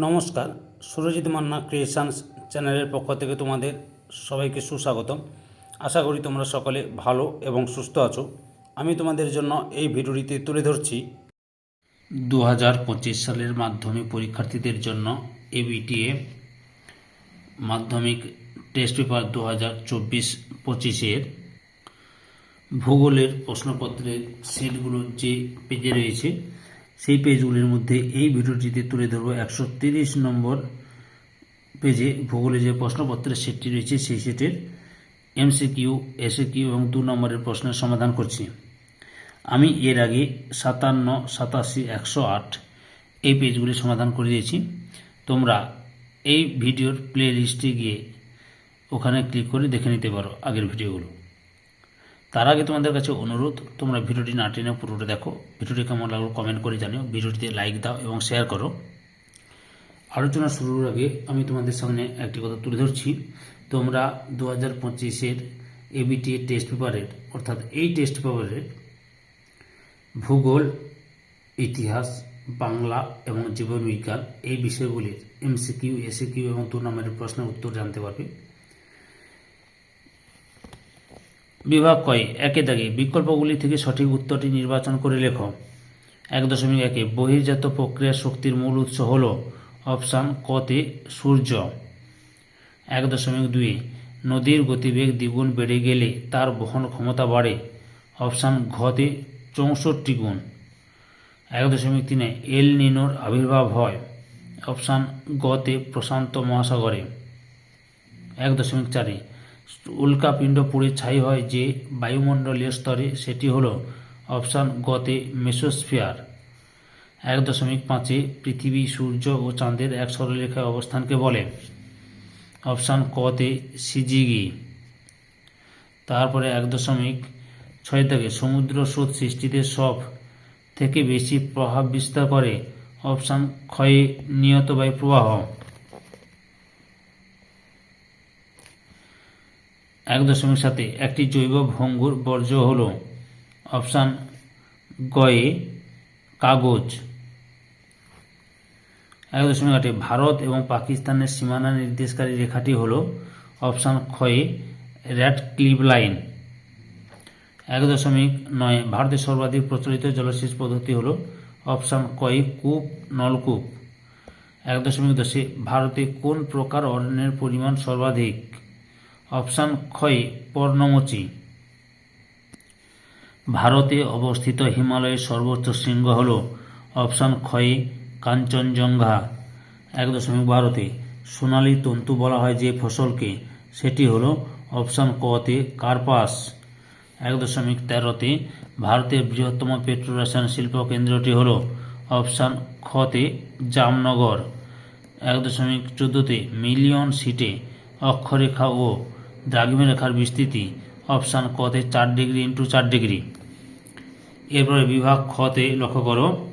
নমস্কার, সুরজিৎ মান্না ক্রিয়েশনস চ্যানেলের পক্ষ থেকে তোমাদের সবাইকে সুস্বাগতম। আশা করি তোমরা সকলে ভালো এবং সুস্থ আছো। আমি তোমাদের জন্য এই ভিডিওটিতে তুলে ধরছি। দু হাজার পঁচিশ সালের মাধ্যমিক পরীক্ষার্থীদের জন্য এবিটিএ মাধ্যমিক টেস্ট পেপার দু হাজার চব্বিশ পঁচিশের ভূগোলের প্রশ্নপত্রের সেটগুলো যে পেজে রয়েছে সেই পেজগুলির মধ্যে এই ভিডিওটিতে তুলে ধরবো একশো নম্বর পেজে ভূগোলে যে প্রশ্নপত্রের সেটটি রয়েছে, সেই সেটের এমসিকিউ, এসিকিউ এবং দু নম্বরের প্রশ্নের সমাধান করছি। আমি এর আগে সাতান্ন, সাতাশি, একশো আট এই পেজগুলি সমাধান করে দিয়েছি। তোমরা এই ভিডিওর প্লে লিস্টে গিয়ে ওখানে ক্লিক করে দেখে নিতে পারো আগের ভিডিওগুলো। তার আগে তোমাদের কাছে অনুরোধ, তোমরা ভিডিওটি না টেনে পুরোটা দেখো। ভিডিওটি কেমন লাগল কমেন্ট করে জানিও। ভিডিওটিতে লাইক দাও এবং শেয়ার করো। আলোচনা শুরুর আগে আমি তোমাদের সামনে একটি কথা তুলে ধরছি। তোমরা দু হাজার পঁচিশের এবিটি টেস্ট পেপারের অর্থাৎ এই টেস্ট পেপারের ভূগোল, ইতিহাস, বাংলা এবং জীবনবিজ্ঞান এই বিষয়গুলির এমসিকিউ এসিকিউ এবং নম্বরের প্রশ্নের উত্তর জানতে পারবে। বিভাগ কয়? একে দাগে, বিকল্পগুলি থেকে সঠিক উত্তরটি নির্বাচন করে লেখো। এক দশমিক একে, বহির্জাত প্রক্রিয়া শক্তির মূল উৎস হল অপশান কতে সূর্য। এক দশমিক দুই, নদীর গতিবেগ দ্বিগুণ বেড়ে গেলে তার বহন ক্ষমতা বাড়ে। অপশান ঘতে চৌষট্টি গুণ। এক দশমিক তিনে, এল নিনোর আবির্ভাব হয়। অপশান গতে প্রশান্ত মহাসাগরে। এক দশমিক চারে উল্কাপিণ্ড পুড়ে ছাই হয় যে বায়ুমণ্ডলীয় স্তরে, সেটি হল অপশান গতে মেসোস্ফিয়ার। এক দশমিক পাঁচে পৃথিবী, সূর্য ও চাঁদের এক সরলরেখায় অবস্থানকে বলে। অপশান কতে সিজিগি। তারপরে এক দশমিক ছয় থেকে সমুদ্র স্রোত সৃষ্টিতে সব থেকে বেশি প্রভাব বিস্তার করে। অপশান ক্ষয়ে নিয়ত বায়ু প্রবাহ এক দশমিক সাথে একটি জৈব ভঙ্গুর বর্জ্য হল অপশান গয়ে কাগজ। এক দশমিক আটে ভারত এবং পাকিস্তানের সীমানা নির্দেশকারী রেখাটি হল অপশান ক্ষয়ে র্যাড ক্লিপ লাইন। এক দশমিক নয় ভারতের সর্বাধিক প্রচলিত জলসেচ পদ্ধতি হল অপশান কয়ে কূপ, নলকূপ। এক দশমিক দশে ভারতে কোন প্রকার অরণ্যের পরিমাণ সর্বাধিক? অপশান ক্ষয় পর্ণমোচী। ভারতে অবস্থিত হিমালয়ের সর্বোচ্চ শৃঙ্গ হল অপশান ক্ষয়ে কাঞ্চনজঙ্ঘা। এক দশমিক বারোতে সোনালী তন্তু বলা হয় যে ফসলকে, সেটি হল অপশান কতে কার্পাস। এক দশমিক তেরোতে ভারতের বৃহত্তম পেট্রোরাসায়ন শিল্প কেন্দ্রটি হল অপশান খতে জামনগর। এক দশমিক চোদ্দোতে মিলিয়ন সিটে অক্ষরেখা ও দ্রাঘিমা রেখার বিস্তৃতি অপশান কতে চার ডিগ্রি ইন্টু চার ডিগ্রি। এরপরে বিভাগ খতে লক্ষ্য করো।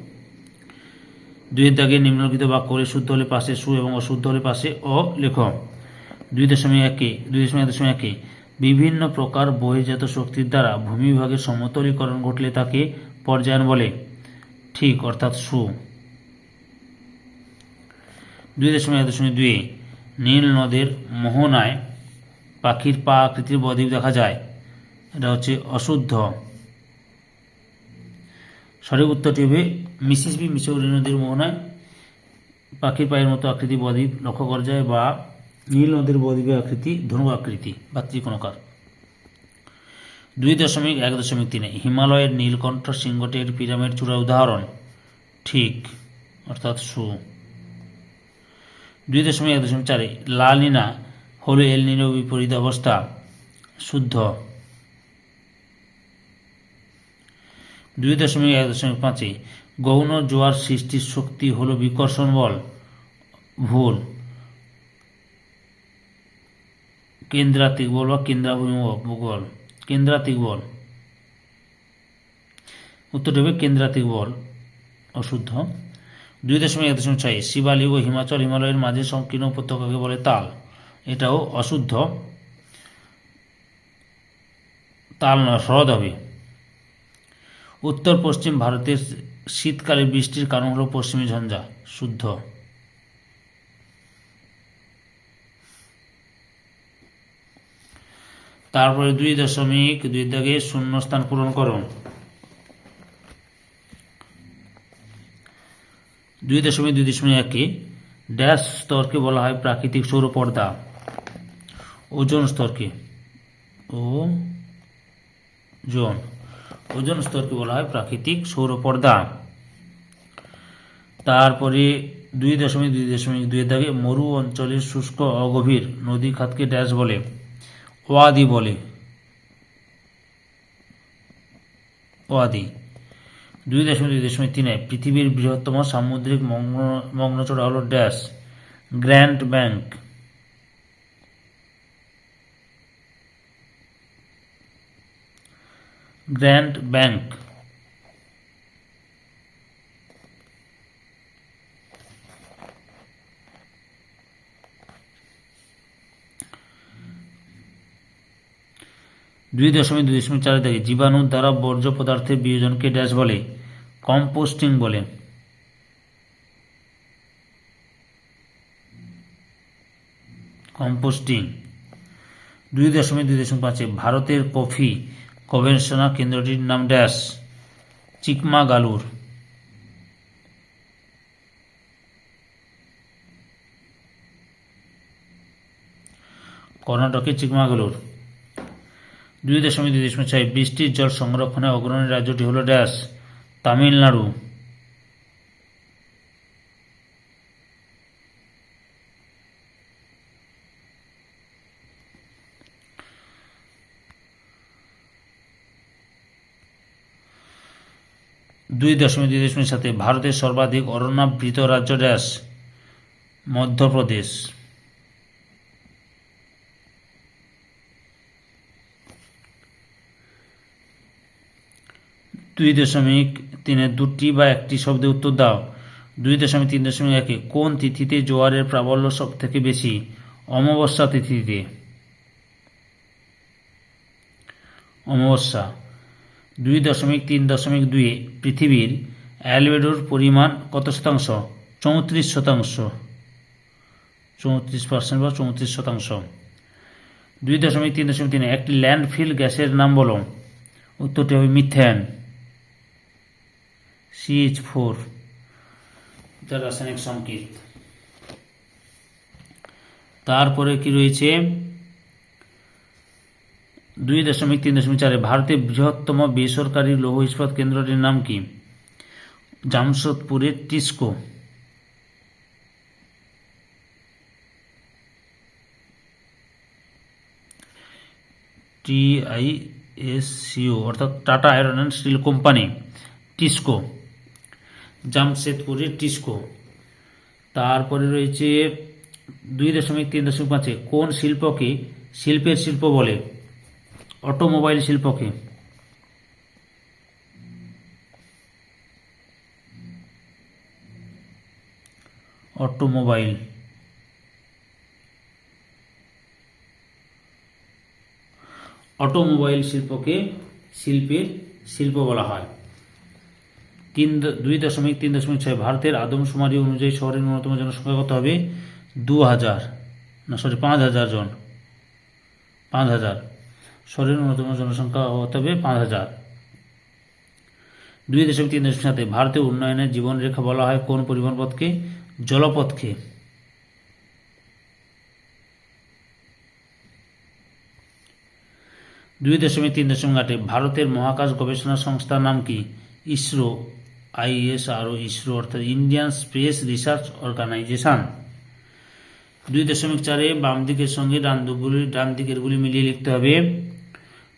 দুইয়ের দাগে নিম্নলিখিত বাক্যগুলি শুদ্ধ হলে পাশে সু এবং অশুদ্ধ হলে পাশে অ লেখ। দুই দশমিক একে, দুই দশমিক এক দশমিক একে। বিভিন্ন প্রকার বহির্জাত শক্তির দ্বারা ভূমিভাগের সমতলীকরণ ঘটলে তাকে পর্যায়ন বলে। ঠিক, অর্থাৎ সু। দুই দশমিক এক দশমিক দুই নীল নদের মোহনায় পাখির পা আকৃতির বদ্বীপ দেখা যায়। এটা হচ্ছে অশুদ্ধ। সঠিক উত্তরটি হবে মিসিসিপি মিসৌরি নদীর মোহনায়। পাখির পায়ের মতো আকৃতি বদ্বীপ লক্ষ্য করা যায় বা নীল নদীর বদ্বীপের আকৃতি ধনু আকৃতি বা ত্রিকোণাকার। দুই দশমিক এক দশমিক তিনে হিমালয়ের নীলকণ্ঠ সিংহটি একটি পিরামিড চূড়া উদাহরণ। ঠিক, অর্থাৎ সু। দুই দশমিক এক দশমিক চারে লালিনা হল এল নিনো বিপরীত অবস্থা, শুদ্ধ। দুই দশমিক এক দশমিক পাঁচে গৌণ জোয়ার সৃষ্টির শক্তি হল বিকর্ষণ বল, ভুল। কেন্দ্রাতিক বল বা কেন্দ্রাভিমুখ বল কেন্দ্রাতিক বল। উত্তরটি হবে কেন্দ্রাতিক বল, অশুদ্ধ। দুই দশমিক এক দশমিক ছয় শিবালিক ও হিমাচল হিমালয়ের মাঝে সংকীর্ণ উপত্যকাকে বলে তাল। এটাও অশুদ্ধ। তাল নয় হ্রদ হবে উত্তর, পশ্চিম ভারতের শীতকালে বৃষ্টির কারণ হল পশ্চিমী ঝঞ্ঝা, শুদ্ধ। তারপরে দুই দশমিক দুই দাগে শূন্যস্থান পূরণ করো দুই দশমিক দুই দশমিক একে ড্যাশ স্তরকে বলা হয় প্রাকৃতিক সৌর পর্দা। ওজন স্তরকে ও, জোন। ওজন স্তরকে বলা হয়? প্রাকৃতিক সৌর পর্দা। তারপরে দুই দশমিক দুই দশমিক দুই দাগে মরু অঞ্চলের শুষ্ক অগভীর নদী খাতকে ড্যাশ বলে, ওয়াদি বলে। ওয়াদি। দুই দশমিক দুই দশমিক তিনে পৃথিবীর বৃহত্তম সামুদ্রিক মগ্ন মগ্নচড়া হল dash, grand bank. Grand bank দুই দশমিক দুই দশমিক চার থেকে জীবাণু দ্বারা বর্জ্য পদার্থের বিয়োজনকে ড্যাশ বলে কম্পোস্টিং বলে। কম্পোস্টিং দুই দশমিক দুই দশমিক পাঁচে ভারতের কফি গবেষণা কেন্দ্রটির নাম ড্যাশ চিকমাগালুর কর্ণাটকের চিকমাগালুর দুই দশমিক দুই দশমিক ছয়, বৃষ্টির জল সংরক্ষণে অগ্রণী রাজ্যটি হল ড্যাশ, তামিলনাড়ু। দুই দশমিক দুই দশমিক সাথে ভারতের সর্বাধিক অরণ্যাবৃত রাজ্য ড্যাশ, মধ্যপ্রদেশ। দুই দশমিক তিনে দুটি বা একটি শব্দে উত্তর দাও। দুই দশমিক তিন দশমিক একে কোন তিথিতে জোয়ারের প্রাবল্য সব থেকে বেশি? অমাবস্যা তিথিতে। অমাবস্যা। দুই দশমিক তিন দশমিক দুইয়ে পৃথিবীর অ্যালবেডোর পরিমাণ কত শতাংশ? চৌত্রিশ শতাংশ। চৌত্রিশ পার্সেন্ট বা চৌত্রিশ শতাংশ। দুই দশমিক তিন দশমিক তিন, একটি ল্যান্ডফিল গ্যাসের নাম বলো। উত্তরটি হবে মিথেন সিএইচ ফোর রাসায়নিক সংকেত। তারপরে কি রয়েছে? দুই দশমিক তিন দশমিক চারে ভারতের বৃহত্তম বেসরকারি লৌহ ইস্পাত কেন্দ্রটির নাম কি? জামশেদপুরের TISCO. T I S C O, অর্থাৎ Tata iron and steel company, TISCO. জামশেদপুরের TISCO. তারপরে রয়েছে দুই দশমিক তিন দশমিক পাঁচে, কোন শিল্পকে শিল্পের শিল্প বলে? অটোমোবাইল শিল্পকে। অটোমোবাইল। অটোমোবাইল শিল্পকে শিল্পের শিল্প বলা হয়। তিন দুই দশমিক তিন দশমিক ছয় ভারতের আদমশুমারি অনুযায়ী শহরের ন্যূনতম জনসংখ্যা কত হবে? দু হাজার। না সরি পাঁচ হাজার জন। পাঁচ হাজার। শহরের ন্যূনতম জনসংখ্যা হতে হবে পাঁচ হাজার। দুই দশমিক দশমিক সাথে ভারতীয় উন্নয়নের জীবনরেখা বলা হয় কোন পরিবহন পথকে জলপথকে। দুই দশমিক তিন দশমিক আটে, ভারতের মহাকাশ গবেষণা সংস্থার নাম কি? ইসরো, আইএসআরও, ইসরো অর্থাৎ ইন্ডিয়ান স্পেস রিসার্চ অর্গানাইজেশন। দুই দশমিক চারে বাম দিকের সঙ্গে ডান দিকগুলি ডান দিকেরগুলি মিলিয়ে লিখতে হবে।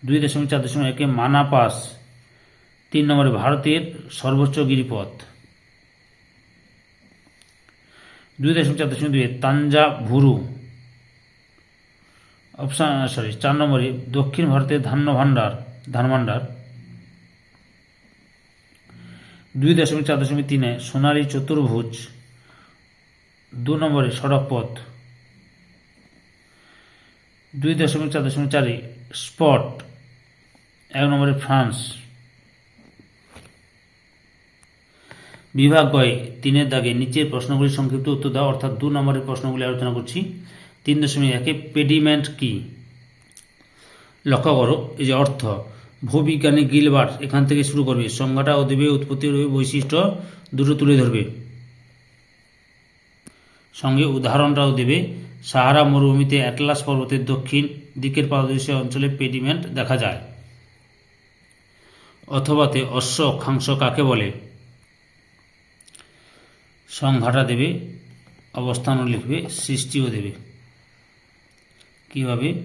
দুই দশমিক চার দশমিক একে মানা পাস তিন নম্বরে ভারতের সর্বোচ্চ গিরিপথ। দুই দশমিক চার দশমিক দুই তাঞ্জা ভুরু অপশান সরি চার নম্বরে দক্ষিণ ভারতের ধান্য ভাণ্ডার ধান ভাণ্ডার দুই দশমিক চার দশমিক তিনে সোনালী চতুর্ভুজ। দু নম্বরে সড়ক পথ দুই দশমিক চার দশমিক চারে স্পট। এক নম্বরে ফ্রান্স। বিভাগ গয়ে তিনের দাগে নিচের প্রশ্নগুলি সংক্ষিপ্ত উত্তর দাও, অর্থাৎ দু নম্বরের প্রশ্নগুলি আলোচনা করছি। তিন দশমিক একে পেডিমেন্ট কি? লক্ষ্য করো, এই যে অর্থ, ভূবিজ্ঞানী গিলবার্ট এখান থেকে শুরু করবে, সংজ্ঞাটা ও দেবে উৎপত্তি বৈশিষ্ট্য দুটো তুলে ধরবে। সঙ্গে উদাহরণটাও দেবে, সাহারা মরুভূমিতে অ্যাটলাস পর্বতের দক্ষিণ দিকের পাদদেশীয় অঞ্চলে পেডিমেন্ট দেখা যায়। অথবাতে অশ্ব অক্ষাংশ কাকে বলে? সংখ্যাটা দেবে, অবস্থানও লিখবে, সৃষ্টিও দেবে। কীভাবে?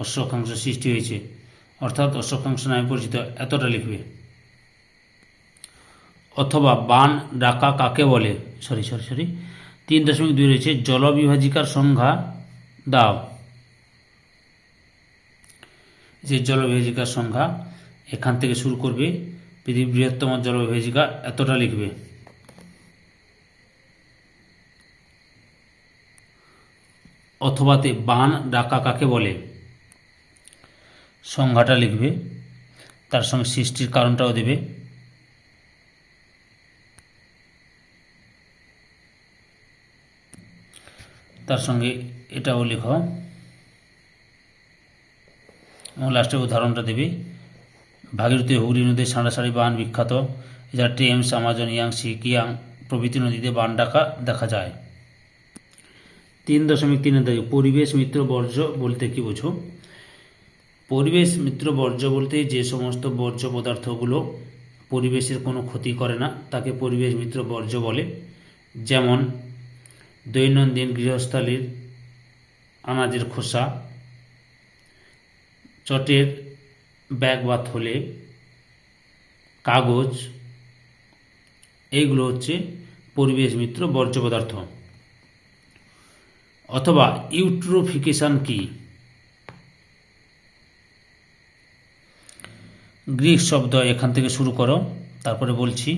অশ্ব অক্ষাংশ সৃষ্টি হয়েছে। অর্থাৎ অশ্ব অক্ষাংশ নামে পরিচিত, এতটা লিখবে। অথবা বান, ডাকা কাকে বলে? Sorry sorry sorry. তিন দশমিক দুই রয়েছে, জলবিভাজিকার সংখ্যা দাও। যে জলবিভাজিকার সংখ্যা এখান থেকে শুরু করবে, পৃথিবীর বৃহত্তম জলবিভাজিকা এতটা লিখবে। অথবাতে বান ডাকা কাকে বলে? সংজ্ঞাটা লিখবে, তার সঙ্গে সৃষ্টির কারণটাও দেবে। তার সঙ্গে এটাও লেখো। এবং লাস্টে উদাহরণটা দেবে। ভাগীরথী হুগলি নদীর সাঁড়াসাড়ি বান বিখ্যাত। এছাড়া টেমস আমাজন, ইয়াংসি, কিয়াং প্রভৃতি নদীতে বান ডাকা দেখা যায়। তিন দশমিক তিন থেকে পরিবেশ মিত্র বর্জ্য বলতে কি বোঝো? পরিবেশ মিত্র বর্জ্য বলতে যে সমস্ত বর্জ্য পদার্থগুলো পরিবেশের কোনো ক্ষতি করে না, তাকে পরিবেশ মিত্র বর্জ্য বলে। যেমন দৈনন্দিন গৃহস্থালির আনাজের খোসা, চটের ব্যাগ বা থলে, কাগজ এইগুলো হচ্ছে পরিবেশ মিত্র বর্জ্য পদার্থ। অথবা ইউট্রোফিকেশন কি? গ্রিক শব্দ এখান থেকে শুরু করো, তারপরে বলছি।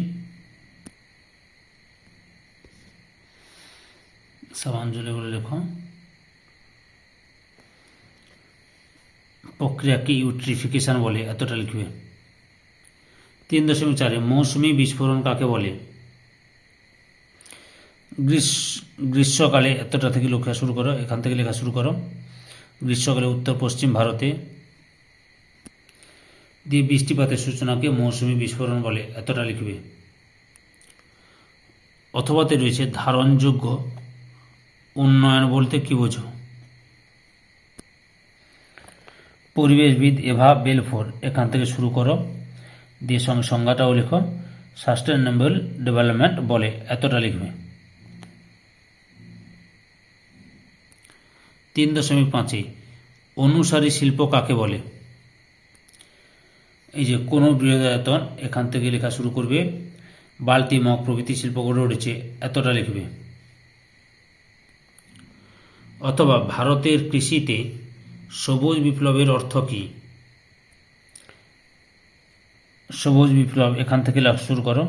সাবাঞ্জলিগুলো লেখো প্রক্রিয়াকে ইউট্রিফিকেশন বলে? এতটা লিখবে। তিন দশমিক চারে, মৌসুমি বিস্ফোরণ কাকে বলে? গ্রীষ্ম গ্রীষ্মকালে এতটা থেকে লেখা শুরু করো, এখান থেকে লেখা শুরু করো। গ্রীষ্মকালে উত্তর পশ্চিম ভারতে দিয়ে বৃষ্টিপাতের সূচনাকে মৌসুমি বিস্ফোরণ বলে, এতটা লিখবে। অথবাতে রয়েছে ধারণযোগ্য উন্নয়ন বলতে কি বোঝো? পরিবেশবিদ এভা বেলফোর, এখান থেকে শুরু করো। দিয়ে সঙ্গে সংজ্ঞাটাও লেখো। সাস্টেনেবল ডেভেলপমেন্ট বলে, এতটা লিখবে। তিন দশমিক পাঁচে অনুসারী শিল্প কাকে বলে? এই যে কোনো বৃহদায়তন এখান থেকে লেখা শুরু করবে, বালতি মগ প্রভৃতি শিল্প গড়ে উঠেছে, এতটা লিখবে। অথবা ভারতের কৃষিতে সবুজ বিপ্লবের অর্থ কী? সবুজ বিপ্লব, এখান থেকে লাভ শুরু করো।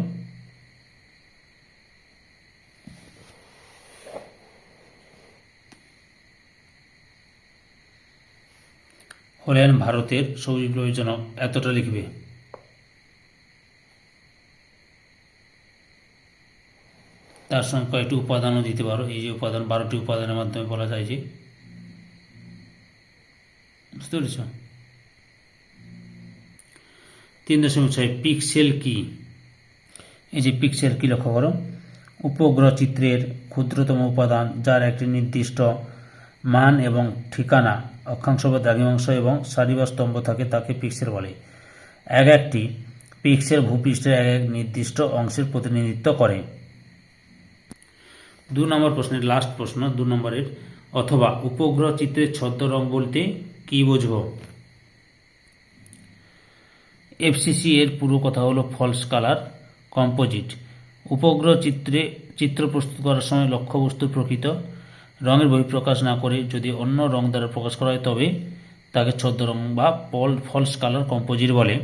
হলেন ভারতের সবুজ বিপ্লবের জনক এতটা লিখবে। তার সঙ্গে কয়েকটি উপাদানও দিতে পারো। এই যে উপাদান, বারোটি উপাদানের মাধ্যমে বলা যায় যে বুঝতে পেরেছ? তিন দশমিক ছয় পিক্সেল কি? এই যে পিক্সেল কি লক্ষ্য করো? উপগ্রহ চিত্রের ক্ষুদ্রতম উপাদান, যার একটি নির্দিষ্ট মান এবং ঠিকানা, অক্ষাংশ বা দ্রাঘিমাংশ এবং সারি বা স্তম্ভ থাকে তাকে পিক্সেল বলে। এক একটি পিক্সেল ভূপৃষ্ঠের এক এক নির্দিষ্ট অংশের প্রতিনিধিত্ব করে। দু নম্বর প্রশ্নের লাস্ট প্রশ্ন, দু নম্বরের, অথবা উপগ্রহ চিত্রের ছদ্ম রং বলতে কি বুঝব? এফসিসি এর পুরো কথা হলো ফলস কালার কম্পোজিট উপগ্রহ চিত্রে চিত্র প্রস্তুত করার সময় লক্ষ্যবস্তুর প্রকৃত। রঙের বহিঃপ্রকাশ না করে যদি অন্য রং দ্বারা প্রকাশ করা হয়, তবে তাকে ছদ্ম রং বা পল ফলস কালার কম্পোজিট বলে।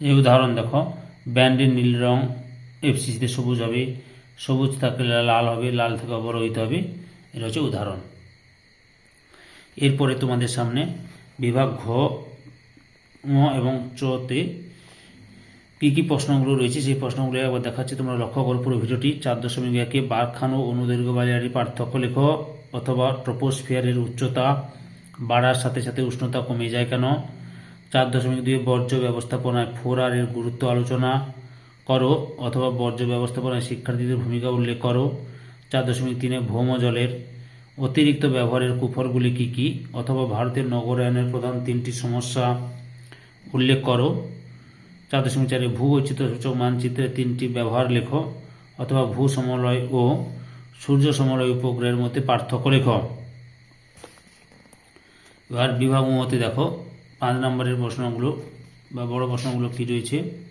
এই উদাহরণ দেখো। ব্যান্ডের নীল রং এফসিসিতে সবুজ হবে। সবুজ থাকলে লাল হবে, লাল থেকে অবরোহিত হবে। এটা হচ্ছে উদাহরণ। এরপরে তোমাদের সামনে বিভাগ ঘ এবং চতে কী কী প্রশ্নগুলো রয়েছে, সেই প্রশ্নগুলো একবার দেখাচ্ছি। তোমরা লক্ষ্য করো পুরো ভিডিওটি। চার দশমিক একে বারখান ও অনুদৈর্ঘ্য বাজারের পার্থক্য লেখ, অথবা ট্রোপোস্ফিয়ারের উচ্চতা বাড়ার সাথে সাথে উষ্ণতা কমে যায় কেন? চার দশমিক দুই বর্জ্য ব্যবস্থাপনায় ফোর গুরুত্ব আলোচনা করো, অথবা বর্জ্য ব্যবস্থাপনায় শিক্ষার্থীদের ভূমিকা উল্লেখ করো। চার দশমিক তিনে ভৌম জলের অতিরিক্ত ব্যবহারের কুফলগুলি কী কী? অথবা ভারতের নগরায়নের প্রধান তিনটি সমস্যা উল্লেখ করো। চার দশমিক চারে ভূ সূচক মানচিত্রের তিনটি ব্যবহার লেখো, অথবা ভূ সমলয় ও সূর্য সমলয় উপগ্রহের মধ্যে পার্থক্য লেখো। এবার বিভাগ মতে দেখো। পাঁচ নম্বরের প্রশ্নগুলো বা বড় প্রশ্নগুলো কী রয়েছে?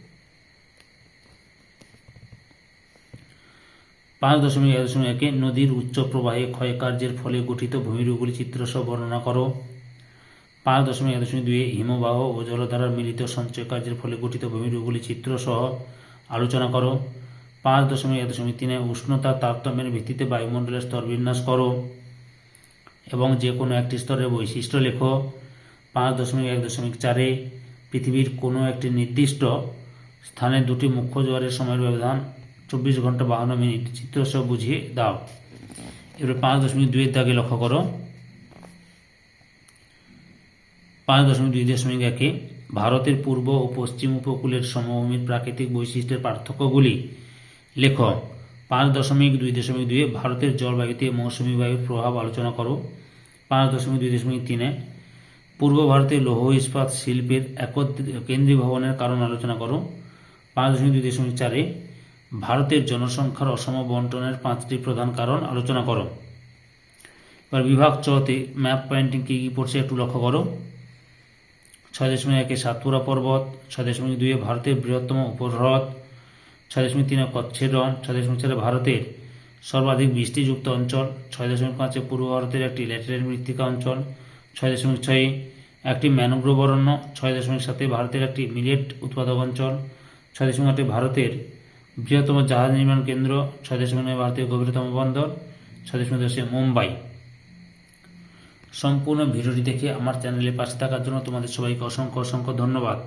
পাঁচ দশমিক এক দশমিক একে নদীর উচ্চ প্রবাহে ক্ষয়কার্যের ফলে গঠিত ভূমিরূপগুলি চিত্রসহ বর্ণনা করো। পাঁচ দশমিক এক দশমিক দুই হিমবাহ ও জলধারার মিলিত সঞ্চয় কার্যের ফলে গঠিত ভূমিরূপগুলি চিত্রসহ আলোচনা করো। পাঁচ দশমিক এক দশমিক তিনে উষ্ণতা তারতম্যের ভিত্তিতে বায়ুমণ্ডলের স্তর বিন্যাস করো এবং যে কোনো একটি স্তরের বৈশিষ্ট্য লেখো। পাঁচ দশমিক এক দশমিক চারে পৃথিবীর কোনো একটি নির্দিষ্ট স্থানে দুটি মুখ্য জোয়ারের সময়ের ব্যবধান চব্বিশ ঘণ্টা বাহান্ন মিনিট। চিত্রসহ বুঝিয়ে দাও। এবারে পাঁচ দশমিক দুইয়ের দাগে লক্ষ্য করো। পাঁচ দশমিক দুই দশমিক একে ভারতের পূর্ব ও পশ্চিম উপকূলের সমভূমির প্রাকৃতিক বৈশিষ্ট্যের পার্থক্যগুলি লেখ। পাঁচ দশমিক দুই দশমিক দুয়ে ভারতের জলবায়ুতে মৌসুমী বায়ুর প্রভাব আলোচনা করো। পাঁচ দশমিক দুই দশমিক তিনে পূর্ব ভারতের লৌহ ইস্পাত শিল্পের একত্রিত কেন্দ্রীয় ভবনের কারণ আলোচনা করো। পাঁচ দশমিক দুই দশমিক চারে ভারতের জনসংখ্যার অসম বন্টনের পাঁচটি প্রধান কারণ আলোচনা করো। এবার বিভাগ চতে ম্যাপ পয়েন্টিং কী কী পড়ছে একটু লক্ষ্য করো। ছয় দশমিক একে সাতপুরা পর্বত, ছয় দশমিক দুইয়ে ভারতের বৃহত্তম উপহ্রদ ছয় দশমিক তিনে কচ্ছের রন, ছয় দশমিক চারে ভারতের সর্বাধিক বৃষ্টিযুক্ত অঞ্চল, ছয় দশমিক পাঁচে পূর্ব ভারতের একটি ল্যাটেরাইট মৃত্তিকা অঞ্চল, ছয় দশমিক ছয়ে একটি ম্যানোগ্রোভ অরণ্য, ছয় দশমিক সাতে ভারতের একটি মিলেট উৎপাদক অঞ্চল, ছয় দশমিক আটে ভারতের বৃহত্তম জাহাজ নির্মাণ কেন্দ্র ছয় ভারতীয় গভীরতম বন্দর, ছয় দেশে দশে মুম্বাই। সম্পূর্ণ ভিডিওটি দেখে আমার চ্যানেলে পাশে থাকার জন্য তোমাদের সবাইকে অসংখ্য অসংখ্য ধন্যবাদ।